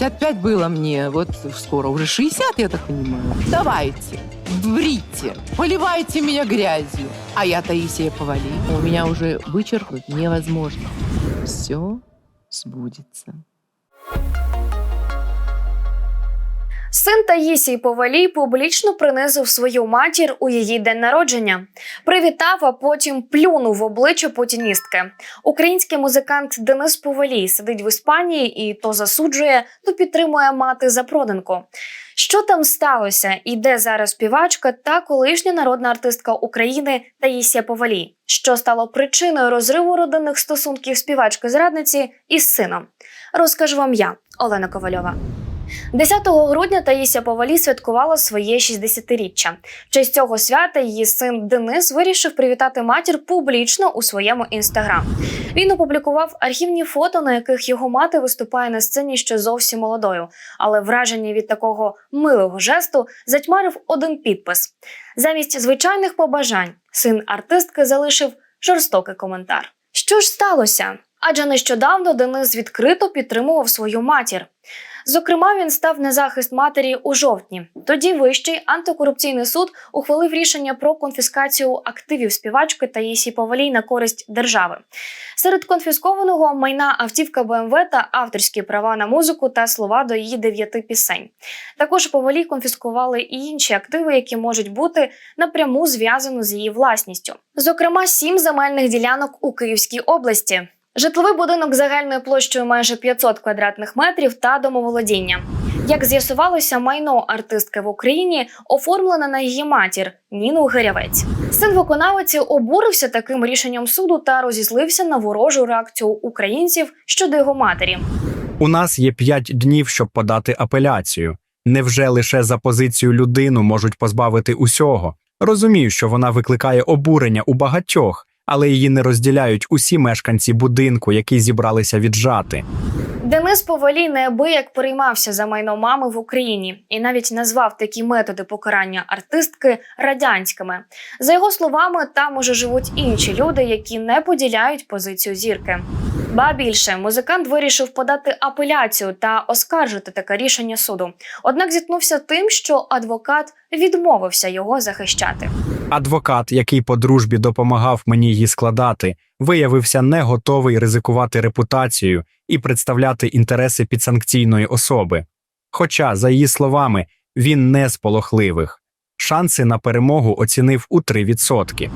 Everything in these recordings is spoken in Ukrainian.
65 было мне, вот скоро уже 60, я так понимаю. Давайте, врите, поливайте меня грязью. А я Таисия Повали. У меня уже вычеркнуть невозможно. Все сбудется. Син Таїсії Повалій публічно принизив свою матір у її день народження. Привітав, а потім плюнув в обличчя путіністки. Український музикант Денис Повалій сидить в Іспанії і то засуджує, то підтримує мати запроданку. Що там сталося і де зараз співачка та колишня народна артистка України Таїсія Повалій? Що стало причиною розриву родинних стосунків співачки зрадниці із сином? Розкажу вам я, Олена Ковальова. 10 грудня Таїся Повалі святкувала своє 60-річчя. В честь цього свята її син Денис вирішив привітати матір публічно у своєму інстаграм. Він опублікував архівні фото, на яких його мати виступає на сцені ще зовсім молодою. Але враження від такого милого жесту затьмарив один підпис. Замість звичайних побажань син артистки залишив жорстокий коментар. Що ж сталося? Адже нещодавно Денис відкрито підтримував свою матір. Зокрема, він став на захист матері у жовтні. Тоді вищий антикорупційний суд ухвалив рішення про конфіскацію активів співачки Таїсі Повалій на користь держави. Серед конфіскованого майна автівка БМВ та авторські права на музику та слова до її дев'яти пісень. Також Повалій конфіскували і інші активи, які можуть бути напряму зв'язані з її власністю. Зокрема, сім земельних ділянок у Київській області. Житловий будинок загальною площею майже 500 квадратних метрів та домоволодіння. Як з'ясувалося, майно артистки в Україні оформлене на її матір Ніну Гирявець. Син виконавиці обурився таким рішенням суду та розізлився на ворожу реакцію українців щодо його матері. У нас є п'ять днів, щоб подати апеляцію. Невже лише за позицію людину можуть позбавити усього? Розумію, що вона викликає обурення у багатьох, але її не розділяють усі мешканці будинку, які зібралися віджати. Денис Повалій неабияк переймався за майно мами в Україні і навіть назвав такі методи покарання артистки радянськими. За його словами, там уже живуть інші люди, які не поділяють позицію зірки. Ба більше музикант вирішив подати апеляцію та оскаржити таке рішення суду. Однак зіткнувся тим, що адвокат відмовився його захищати. Адвокат, який по дружбі допомагав мені її складати, виявився не готовий ризикувати репутацією і представляти інтереси підсанкційної особи. Хоча, за її словами, він не з полохливих. Шанси на перемогу оцінив у 3%.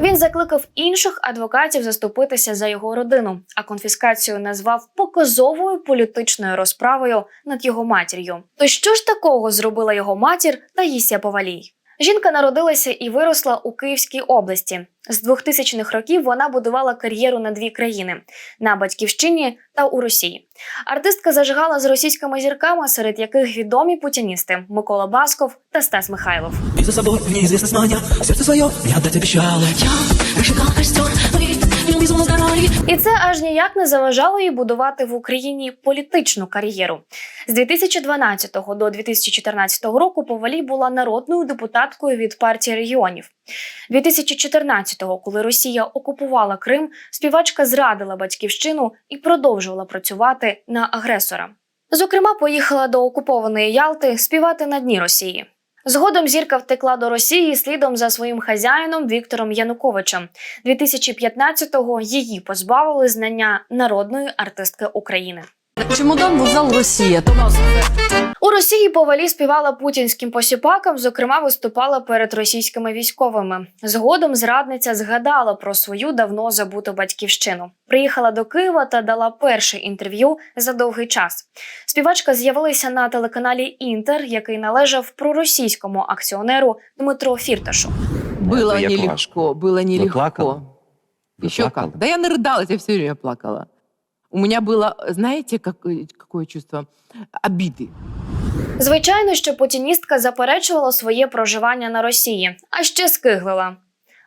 Він закликав інших адвокатів заступитися за його родину, а конфіскацію назвав показовою політичною розправою над його матір'ю. То що ж такого зробила його матір Таїсія Повалій? Жінка народилася і виросла у Київській області. З 2000-х років вона будувала кар'єру на дві країни на батьківщині та у Росії. Артистка зажигала з російськими зірками, серед яких відомі путіністи Микола Басков та Стас Михайлов. І за собою в неизвестность маня Сердце свое я дати. обещала Я І це аж ніяк не заважало їй будувати в Україні політичну кар'єру. З 2012 до 2014 року Повалій була народною депутаткою від партії регіонів. 2014-го, коли Росія окупувала Крим, співачка зрадила батьківщину і продовжувала працювати на агресора. Зокрема, поїхала до окупованої Ялти співати на дні Росії. Згодом зірка втекла до Росії слідом за своїм хазяїном Віктором Януковичем. 2015-го її позбавили знання народної артистки України. Чемодан, вокзал, Росія. У Росії повалі співала путінським посіпакам, зокрема, виступала перед російськими військовими. Згодом зрадниця згадала про свою давно забуту батьківщину. Приїхала до Києва та дала перше інтерв'ю за довгий час. Співачка з'явилася на телеканалі Інтер, який належав проросійському акціонеру Дмитро Фірташу. Было Это я нелегко, было нелегко. плакала? Вы Еще плакали? как. Да я нарыдалась, я все время плакала. У меня было, знаете, какое, какое чувство? Обиды. Звичайно, що путіністка заперечувала своє проживання на Росії, а ще скиглила.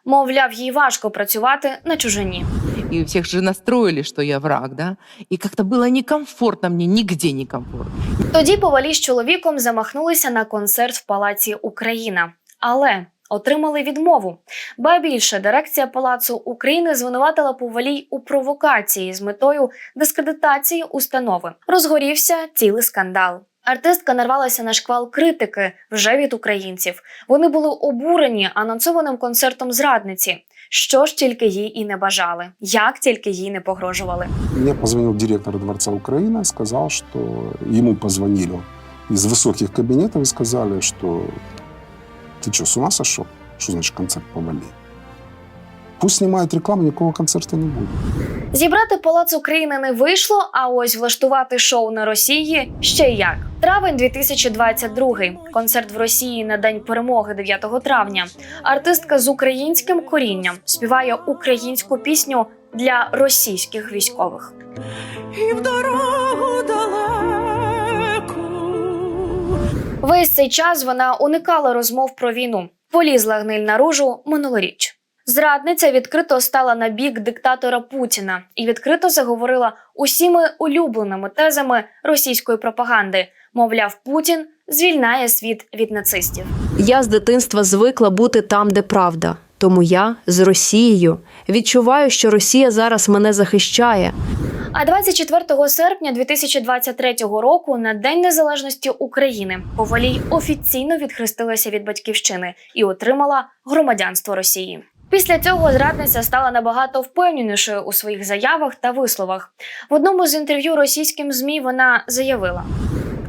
Мовляв, їй важко працювати на чужині. И всех же настроили, что я враг, да? И как-то было некомфортно мне, нигде некомфортно. Тоді повалі з чоловіком замахнулися на концерт в палаці Україна. Але отримали відмову. Ба більше дирекція палацу України звинуватила Повалій у провокації з метою дискредитації установи. Розгорівся цілий скандал. Артистка нарвалася на шквал критики вже від українців. Вони були обурені анонсованим концертом зрадниці. Що ж тільки їй і не бажали, як тільки їй не погрожували. Мне позвонил директор Дворца Украины, сказал, что ему позвонили из высоких кабинетов и сказали, что ты что, с ума сошел? Что значит концерт повали? Пусть снимает рекламу, никакого концерта не будет. Зібрати палац України не вийшло, а ось влаштувати шоу на Росії ще й як. Травень 2022. Концерт в Росії на день перемоги 9 травня. Артистка з українським корінням співає українську пісню для російських військових. І в дорогу далеку. Весь цей час вона уникала розмов про війну. Полізла гниль наружу минулоріч. Зрадниця відкрито стала на бік диктатора Путіна і відкрито заговорила усіми улюбленими тезами російської пропаганди. Мовляв, Путін звільняє світ від нацистів. Я з дитинства звикла бути там, де правда. Тому я з Росією відчуваю, що Росія зараз мене захищає. А 24 серпня 2023 року, на День Незалежності України, Повалій офіційно відхрестилася від батьківщини і отримала громадянство Росії. Після цього зрадниця стала набагато впевненішою у своїх заявах та висловах. В одному з інтерв'ю російським змі вона заявила: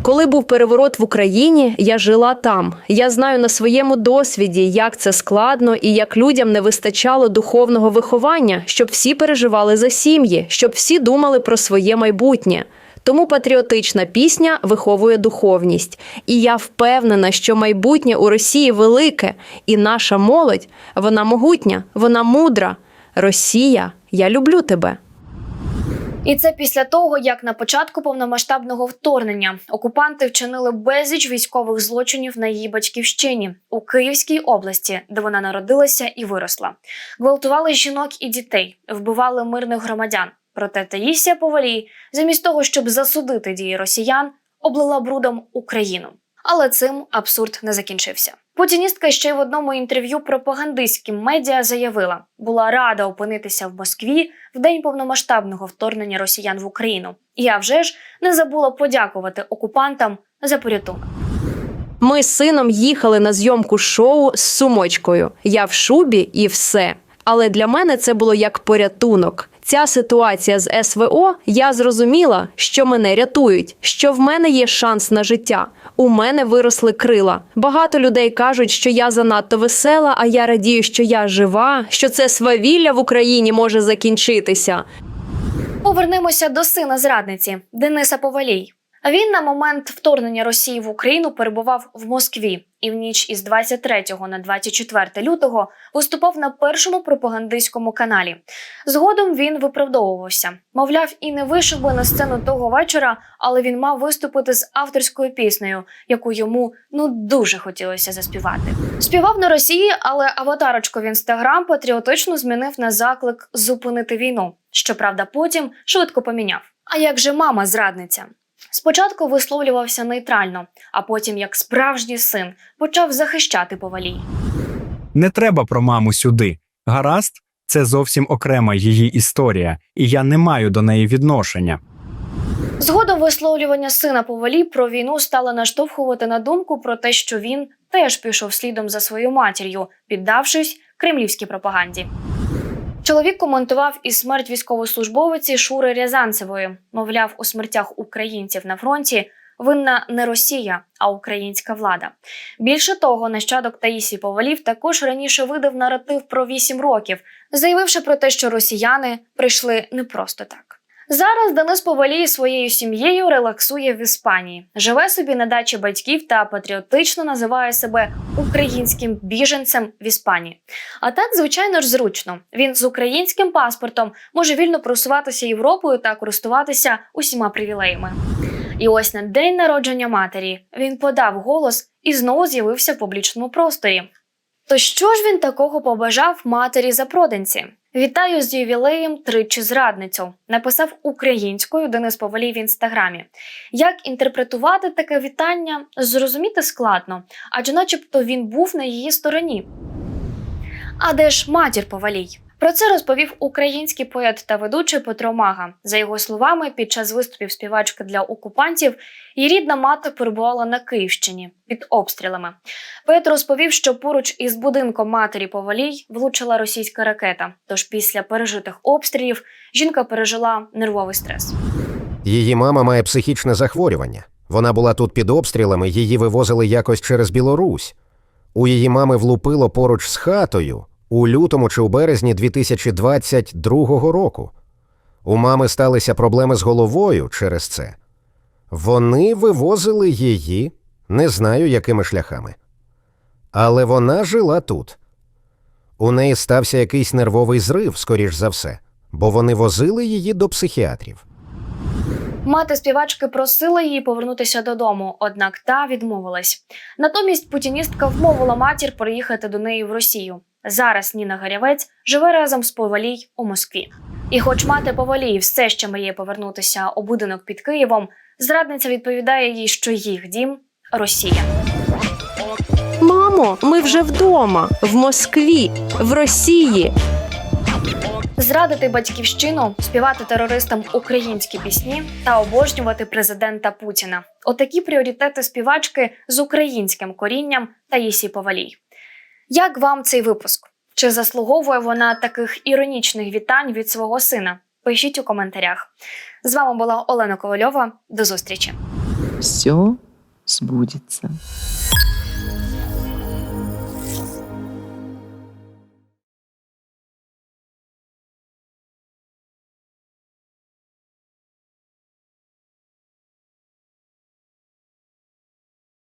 Коли був переворот в Україні, я жила там. Я знаю на своєму досвіді, як це складно і як людям не вистачало духовного виховання, щоб всі переживали за сім'ї, щоб всі думали про своє майбутнє. Тому патріотична пісня виховує духовність. І я впевнена, що майбутнє у Росії велике, і наша молодь вона могутня, вона мудра. Росія, я люблю тебе. І це після того, як на початку повномасштабного вторгнення окупанти вчинили безліч військових злочинів на її батьківщині у Київській області, де вона народилася і виросла. Гвалтували жінок і дітей, вбивали мирних громадян. Проте Таїсія Повалій, замість того, щоб засудити дії росіян, облила брудом Україну. Але цим абсурд не закінчився. Путіністка ще й в одному інтерв'ю пропагандистським медіа заявила, була рада опинитися в Москві в день повномасштабного вторгнення росіян в Україну. І я вже ж не забула подякувати окупантам за порятунок. Ми з сином їхали на зйомку шоу з сумочкою. Я в шубі і все. Але для мене це було як порятунок. Ця ситуація з СВО я зрозуміла, що мене рятують, що в мене є шанс на життя. У мене виросли крила. Багато людей кажуть, що я занадто весела, а я радію, що я жива, що це свавілля в Україні може закінчитися. Повернемося до сина зрадниці Дениса Повалій. Він на момент вторгнення Росії в Україну перебував в Москві і в ніч із 23 на 24 лютого виступав на першому пропагандистському каналі. Згодом він виправдовувався. Мовляв, і не вийшов би на сцену того вечора, але він мав виступити з авторською піснею, яку йому ну дуже хотілося заспівати. Співав на Росії, але аватарочку в інстаграм патріотично змінив на заклик зупинити війну. Щоправда, потім швидко поміняв. А як же мама зрадниця? Спочатку висловлювався нейтрально, а потім, як справжній син, почав захищати повалій. Не треба про маму сюди. Гаразд, це зовсім окрема її історія, і я не маю до неї відношення. Згодом висловлювання сина повалі про війну стало наштовхувати на думку про те, що він теж пішов слідом за своєю матір'ю, піддавшись кремлівській пропаганді. Чоловік коментував і смерть військовослужбовиці Шури Рязанцевої. Мовляв, у смертях українців на фронті винна не Росія, а українська влада. Більше того, нащадок Таїсі Повалів також раніше видав наратив про 8 років, заявивши про те, що росіяни прийшли не просто так. Зараз Денис Повалій своєю сім'єю релаксує в Іспанії, живе собі на дачі батьків та патріотично називає себе українським біженцем в Іспанії. А так, звичайно ж, зручно. Він з українським паспортом може вільно просуватися Європою та користуватися усіма привілеями. І ось на день народження матері він подав голос і знову з'явився в публічному просторі. То що ж він такого побажав матері запроданці? Вітаю з ювілеєм тричі зрадницю. Написав українською Денис Повалій в інстаграмі. Як інтерпретувати таке вітання, зрозуміти складно, адже начебто він був на її стороні. А де ж матір Повалій? Про це розповів український поет та ведучий Петро Мага. За його словами, під час виступів співачки для окупантів її рідна мати перебувала на Київщині під обстрілами. Поет розповів, що поруч із будинком матері Повалій влучила російська ракета. Тож після пережитих обстрілів жінка пережила нервовий стрес. Її мама має психічне захворювання. Вона була тут під обстрілами, її вивозили якось через Білорусь. У її мами влупило поруч з хатою у лютому чи у березні 2022 року. У мами сталися проблеми з головою через це. Вони вивозили її, не знаю, якими шляхами. Але вона жила тут. У неї стався якийсь нервовий зрив, скоріш за все, бо вони возили її до психіатрів. Мати співачки просила її повернутися додому, однак та відмовилась. Натомість путіністка вмовила матір приїхати до неї в Росію. Зараз Ніна Гарявець живе разом з Повалій у Москві. І хоч мати Повалій все ще мріє повернутися у будинок під Києвом, зрадниця відповідає їй, що їх дім Росія. Мамо, ми вже вдома, в Москві, в Росії. Зрадити батьківщину, співати терористам українські пісні та обожнювати президента Путіна. Отакі пріоритети співачки з українським корінням та Єсі Повалій. Як вам цей випуск? Чи заслуговує вона таких іронічних вітань від свого сина? Пишіть у коментарях. З вами була Олена Ковальова. До зустрічі! Все сбудется.